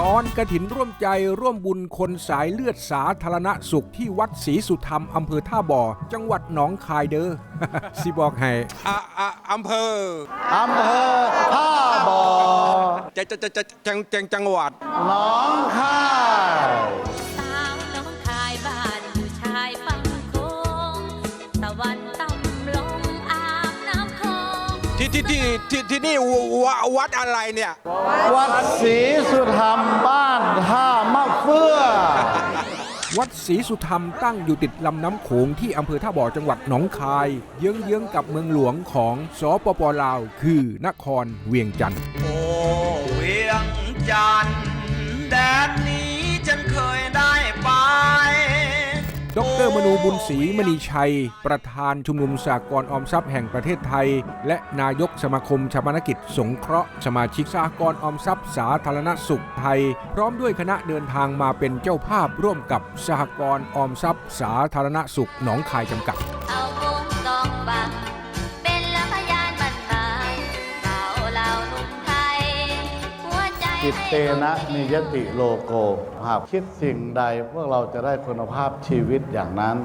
ตอนกระถินร่วมใจร่วมบุญคนสายเลือดสาธารณสุขที่วัดศรีสุธรรมอำเภอท่าบ่อ จังหวัดหนองคายเด้อ สิบอกให้อะอะอำเภออำเภอท่าบ่อจะจะจะจะจังจังจังหวัดหนองคาย ที่ที่ที่ที่ที่นี่วะวัดอะไรเนี่ย วัดศรีสุธรรมบ้านท่ามะเฟื่อ วัดศรีสุธรรมตั้งอยู่ติดลำน้ำโขงที่อำเภอท่าบ่อจังหวัดหนองคาย เยื้องๆกับเมืองหลวงของสปปลาว คือนครเวียงจันทร์ บุญศรีมณีชัย ประธานชุมนุมสากลออมทรัพย์แห่งประเทศไทย และนายกสมาคมชาปนกิจ สงเคราะห์สมาชิกสากลออมทรัพย์สาธารณสุขไทย พร้อมด้วยคณะเดินทางมาเป็นเจ้าภาพร่วมกับสหกรณ์ออมทรัพย์ สาธารณสุขหนองคายจำกัด จิตเตนะนิยติโลโกหากคิดสิ่งใดพวกเราจะได้คุณภาพชีวิตอย่างนั้น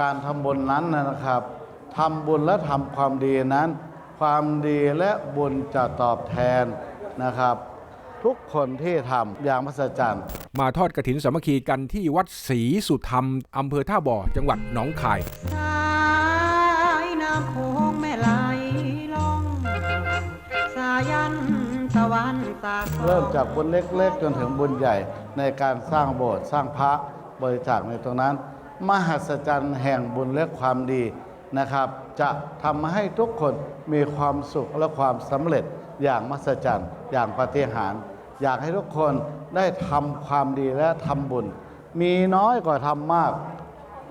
การทำบุญนั้นนะครับทำบุญและทำความดีนั้น ความดีและบุญจะตอบแทนนะครับ ทุกคนที่ทำอย่างมหัศจรรย์ มาทอดกระถินสามัคคีกันที่วัดศรีสุธรรมอำเภอท่าบ่อจังหวัดหนองคาย สายน้ำโขง เริ่มจากบุญเล็กๆ จนถึงบุญใหญ่ในการสร้างโบสถ์สร้างพระบริจาคในตรงนั้น มหัศจรรย์แห่งบุญและความดีนะครับ จะทำให้ทุกคนมีความสุขและความสำเร็จอย่างมหัศจรรย์อย่างปาฏิหาริย์อยากให้ทุกคนได้ทำความดีและทำบุญ มีน้อยก็ทำมาก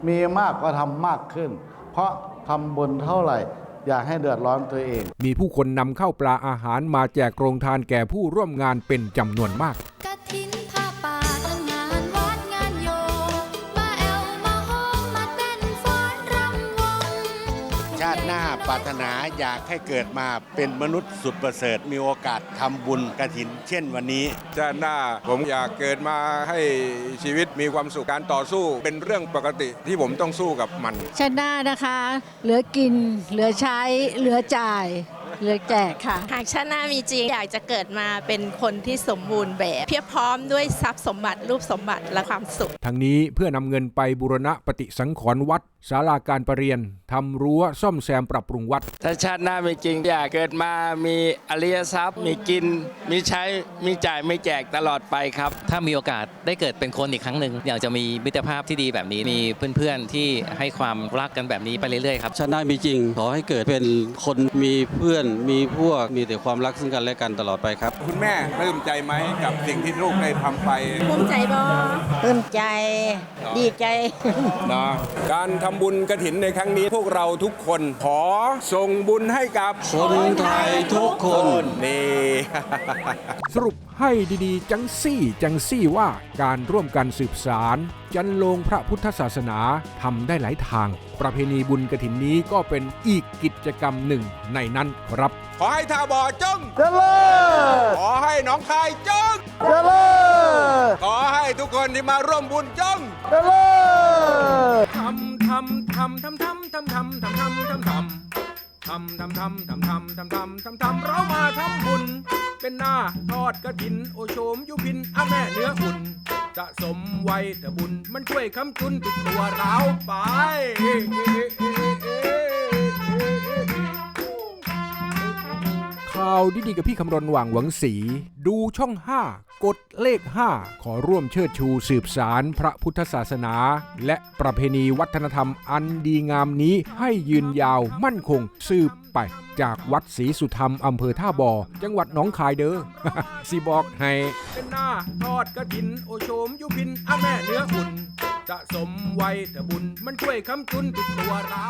มีมากก็ทำมากขึ้น เพราะทำบุญเท่าไหร่ อย่าให้เดือดร้อนตัวเอง มีผู้คนนำเข้าปลาอาหารมาแจกโรงทานแก่ผู้ร่วมงานเป็นจำนวนมาก ปรารถนาอยากให้เกิดมาเป็นมนุษย์สุดประเสริฐ มีโอกาสทำบุญกระถิน เช่นวันนี้ ชาติหน้าผมอยากเกิดมาให้ชีวิตมีความสุขการต่อสู้ เป็นเรื่องปกติที่ผมต้องสู้กับมัน ชาติหน้านะคะ เหลือกิน เหลือใช้ เหลือจ่าย เหลือแจกค่ะ หากชาติหน้ามีจริงอยากจะเกิดมาเป็นคนที่สมบูรณ์แบบ เพียบพร้อมด้วยทรัพย์สมบัติรูปสมบัติและความสุข ทั้งนี้เพื่อนำเงินไปบูรณะปฏิสังขรณ์วัดศาลาการประเรียนทำรั้วซ่อมแซมปรับปรุงวัด ถ้าชาติหน้าไม่จริงอยากเกิดมา มีอริยทรัพย์ มีกิน มีใช้ มีจ่ายไม่แจกตลอดไปครับ ถ้ามีโอกาสได้เกิดเป็นคนอีกครั้งหนึ่งอยากจะมีมิตรภาพที่ดีแบบนี้ มีเพื่อนๆที่ให้ความรักกันแบบนี้ไปเรื่อยๆครับ ชาติหน้ามีจริง ขอให้เกิดเป็นคนมีเพื่อนมีพวกมีแต่ความรักซึ่งกันและกันตลอดไปครับ คุณแม่ปลื้มใจไหมกับสิ่งที่ลูกได้ทำไปภูมิใจบอปลื้มใจ ดีใจ นะการทำบุญกระถินในครั้งนี้พวกเราทุกคนขอส่งบุญให้กับคนไทยทุกคนนี่ สรุปให้ดีๆ จังซี่จังซี่ว่าการร่วมกันสืบสาร จันลงพระพุทธศาสนาทำได้หลายทาง ประเพณีบุญกระถินนี้ก็เป็นอีกกิจกรรมหนึ่งในนั้นครับ ขอให้ท่าบ่อจงเจริญขอให้หน้องคายจงเจริญขอให้ทุกคนที่มาร่วมบุญจงเจริญทำทำทำทำทำทำทำทำทำทำทำ ทำทำทำทำทำทำทำทำทำเรามาทำบุญ เป็นหน้าทอดกระถิน โอโฉมยุพินอาแม่เนื้ออุ่นสะสมไว้แต่บุญ มันช่วยคำจุนติดตัวเราไปาวดีๆกับพี่คำรณหว่างหวังสี ดูช่อง 5 กดเลข 5 ขอร่วมเชิดชูสืบสารพระพุทธศาสนา และประเพณีวัฒนธรรมอันดีงามนี้ให้ยืนยาวมั่นคงสืบไป จากวัดศรีสุธรรมอำเภอท่าบ่อ จังหวัดหนองคายเด้อสิบอกให้ เป็นหน้าทอดกระถิน โอโฉมยุพินอาแม่เนื้ออุ่นสะสมไว้แต่บุญมันช่วยคำจุนติดตัวเรา